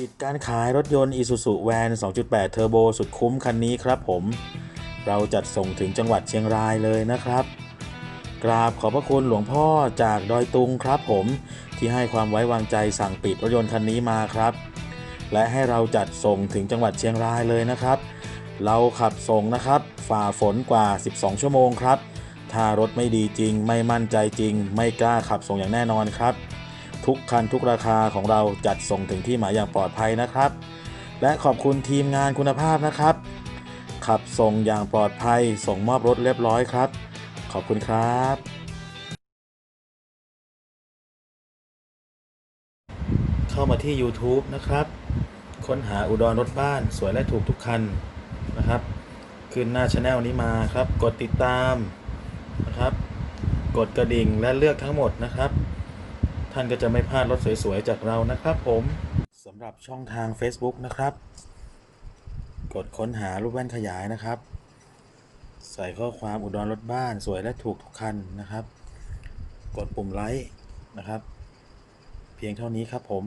ปิดการขายรถยนต์ Isuzu Van 2.8เทอร์โบสุดคุ้มคันนี้ครับผม เราจัดส่งถึงจังหวัดเชียงรายเลยนะครับ กราบขอบพระคุณหลวงพ่อจากดอยตุงครับผมที่ให้ความไว้วางใจสั่งปิดรถยนต์คันนี้มาครับ และให้เราจัดส่งถึงจังหวัดเชียงรายเลยนะครับ เราขับส่งนะครับ ฝ่าฝนกว่า 12 ชั่วโมงครับ ถ้ารถไม่ดีจริง ไม่มั่นใจจริง ไม่กล้าขับส่งอย่างแน่นอนครับ ทุกคันทุกราคาของเราจัดส่งถึงที่หมายอย่างปลอดภัยนะครับ และขอบคุณทีมงานคุณภาพนะครับ ขับส่งอย่างปลอดภัย ส่งมอบรถเรียบร้อยครับ ขอบคุณครับเข้ามาที่ YouTube นะครับ ค้นหาอุดรรถบ้านสวยและถูกทุกคันนะครับ ขึ้นหน้าช anel นี้มาครับ กดติดตามนะครับ กดกระดิ่งและเลือกทั้งหมดนะครับ ท่านก็จะไม่พลาดรถสวย ๆ จากเรานะครับผมสำหรับช่องทาง Facebook นะครับ กดค้นหารูปแว่นขยายนะครับ ใส่ข้อความอุดรรถบ้านสวยและถูกทุกคันนะครับ กดปุ่มไลค์นะครับ เพียงเท่านี้ครับผม